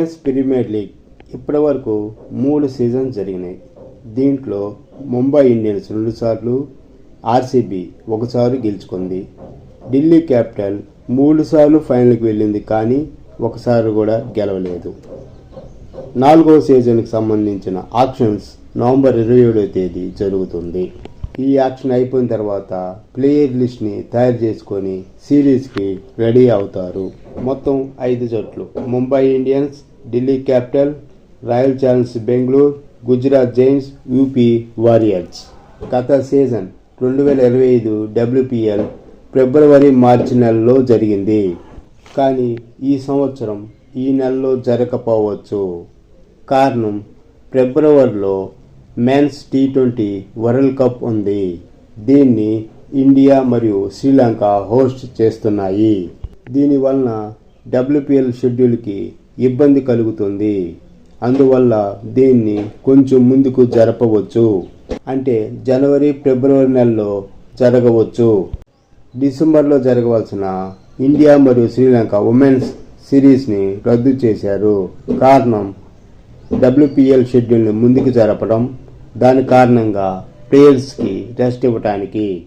Yes premier league ఇప్పటివరకు మూడు seasons జరిగినాయి. దీంట్లో ముంబై ఇండియన్స్ రెండుసార్లు ఆర్సీబీ ఒకసారి గెలుచుకుంది. ఢిల్లీ క్యాపిటల్ మూడుసార్లు ఫైనల్కి వెళ్ళింది కానీ ఒకసారి కూడా గెలవలేదు. నాలుగవ సీజన్కి సంబంధించిన ఆక్షన్స్ నవంబర్ ఇరవై ఏడవ తేదీ జరుగుతుంది. ఈ యాక్షన్ అయిపోయిన తర్వాత ప్లేయర్ లిస్ట్ని తయారు చేసుకొని సిరీస్కి రెడీ అవుతారు. మొత్తం ఐదు జట్లు. Mumbai Indians Delhi capital royal challengers Bengaluru Gujarat giants UP warriors గత సీజన్ రెండు వేల ఇరవై ఐదు డబ్ల్యూపీఎల్ ఫిబ్రవరి మార్చి నెలలో జరిగింది. కానీ ఈ సంవత్సరం ఈ నెలలో జరగకపోవచ్చు. కారణం ఫిబ్రవరిలో men's T twenty world cup ఉంది. దీన్ని ఇండియా మరియు శ్రీలంక హోస్ట్ చేస్తున్నాయి. దీనివలన డబ్ల్యూపీఎల్ షెడ్యూల్కి ఇబ్బంది కలుగుతుంది. అందువల్ల దీన్ని కొంచెం ముందుకు జరపవచ్చు. అంటే జనవరి ఫిబ్రవరి నెలలో జరగవచ్చు. డిసెంబర్లో జరగవలసిన ఇండియా మరియు శ్రీలంక ఉమెన్స్ సిరీస్ని రద్దు చేశారు. కారణం డబ్ల్యూపీఎల్ షెడ్యూల్ని ముందుకు జరపడం. దాని కారణంగా ప్లేయర్స్కి రెస్ట్ ఇవ్వటానికి.